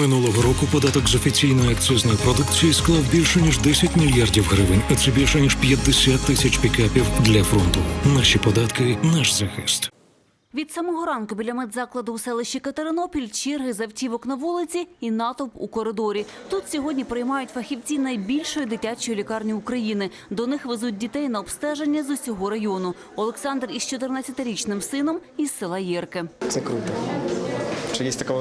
Минулого року податок з офіційної акцизної продукції склав більше ніж 10 мільярдів гривень, а це більше ніж 50 тисяч пікапів для фронту. Наші податки, наш захист. Від самого ранку біля медзакладу у селищі Катеринопіль черги з автівок на вулиці і натовп у коридорі. Тут сьогодні приймають фахівці найбільшої дитячої лікарні України. До них везуть дітей на обстеження з усього району. Олександр із 14-річним сином із села Єрки. Це круто. Що є така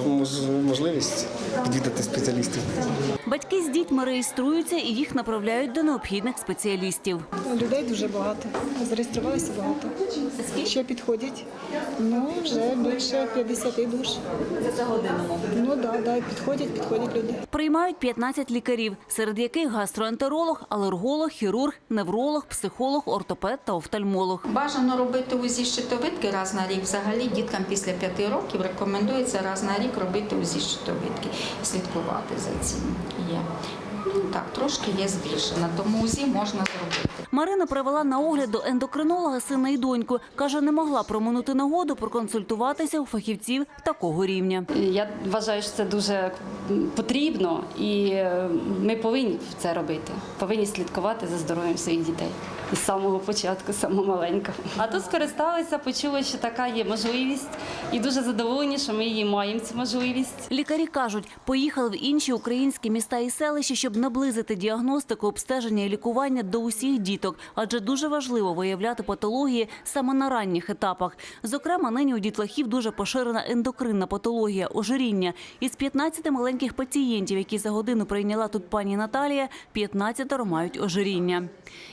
можливість відвідати спеціалістів. Батьки з дітьми реєструються і їх направляють до необхідних спеціалістів. Людей дуже багато. Зареєструвалося багато. Ще підходять. Ну, вже більше 50 душ. За годину. Ну да, да, підходять, підходять люди. Приймають 15 лікарів, серед яких гастроентеролог, алерголог, хірург, невролог, психолог, ортопед та офтальмолог. Бажано робити УЗІ щитовидки раз на рік. Взагалі діткам після п'яти років рекомендується раз на рік робити УЗІ щитовидки і слідкувати за цим. Є. Ну так, трошки є збільшена, тому УЗІ можна зробити. Марина привела на огляд до ендокринолога сина і доньку. Каже, не могла проминути нагоду проконсультуватися у фахівців такого рівня. Я вважаю, що це дуже потрібно, і е, ми повинні це робити. Повинні слідкувати за здоров'ям своїх дітей із самого початку, з самого маленького. А тут скористалися, почули, що така є можливість, і дуже задоволені, що ми її маємо цю можливість. Лікарі кажуть, поїхали в інші українські міста і селища, щоб наблизити діагностику, обстеження і лікування до усіх діток, адже дуже важливо виявляти патології саме на ранніх етапах. Зокрема, нині у дітлахів дуже поширена ендокринна патологія ожиріння. Із 15 маленьких пацієнтів, які за годину прийняла тут пані Наталія, 15 мають ожиріння.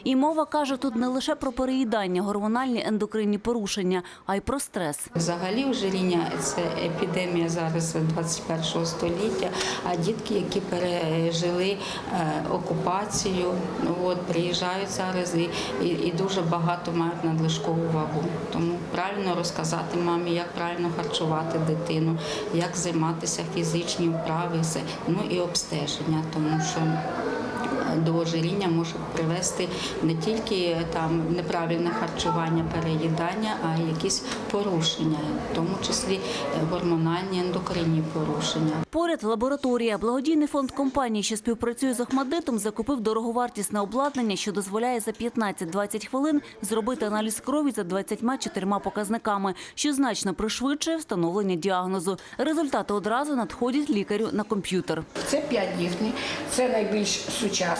І мова каже тут не лише про переїдання, гормональні ендокринні порушення, а й про стрес. Взагалі ожиріння – це епідемія зараз 21 століття, а дітки, які пережили е, окупацію, ну, от, приїжджають зараз і, і, і дуже багато мають надлишкову вагу. Тому правильно розказати мамі, як правильно харчувати дитину, як займатися фізичні вправи, ну і обстеження, тому що до ожиріння може привести не тільки там неправильне харчування, переїдання, а й якісь порушення, в тому числі е, гормональні ендокринні порушення. Поряд лабораторія. Благодійний фонд компанії, що співпрацює з Охмадитом, закупив дороговартісне обладнання, що дозволяє за 15-20 хвилин зробити аналіз крові за 24 показниками, що значно пришвидшує встановлення діагнозу. Результати одразу надходять лікарю на комп'ютер. Це 5 діфні, це найбільш сучасний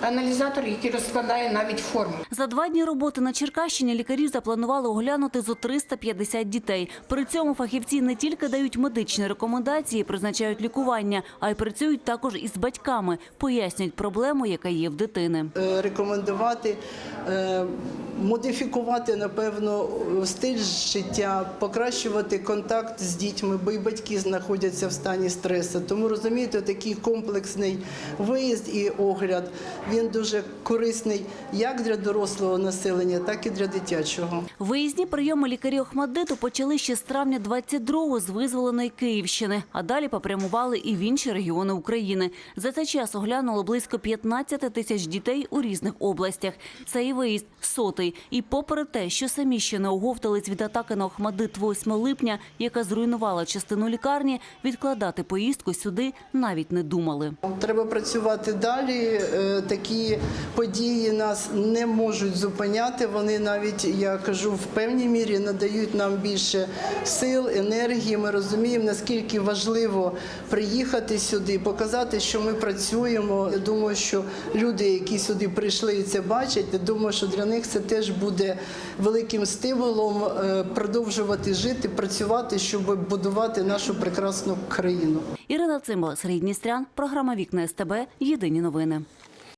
аналізатор, який розкладає навіть форму. За два дні роботи на Черкащині лікарі запланували оглянути зо 350 дітей. При цьому фахівці не тільки дають медичні рекомендації, призначають лікування, а й працюють також із батьками, пояснюють проблему, яка є в дитини. е, рекомендувати е, модифікувати, напевно, стиль життя, покращувати контакт з дітьми, бо і батьки знаходяться в стані стресу. Тому розумієте, такий комплексний виїзд і огляд він дуже корисний як для дорослого населення, так і для дитячого. Виїзні прийоми лікарі Охмаддиту почали ще з травня 22-го з визволеної Київщини, а далі попрямували і в інші регіони України. За цей час оглянуло близько 15 тисяч дітей у різних областях. Цей виїзд сотий. І попри те, що самі ще не оговтались від атаки на Охмаддит 8 липня, яка зруйнувала частину лікарні, відкладати поїздку сюди навіть не думали. Треба працювати далі. Е, Такі події нас не можуть зупиняти. Вони навіть, я кажу, в певній мірі надають нам більше сил, енергії. Ми розуміємо, наскільки важливо приїхати сюди, показати, що ми працюємо. Я думаю, що люди, які сюди прийшли і це бачать, я думаю, що для них це теж буде великим стимулом е, продовжувати жити, працювати, щоб будувати нашу прекрасну країну. Ірина Цимбала, Сергій Дністрян, програма Вікна СТБ. Єдині новини.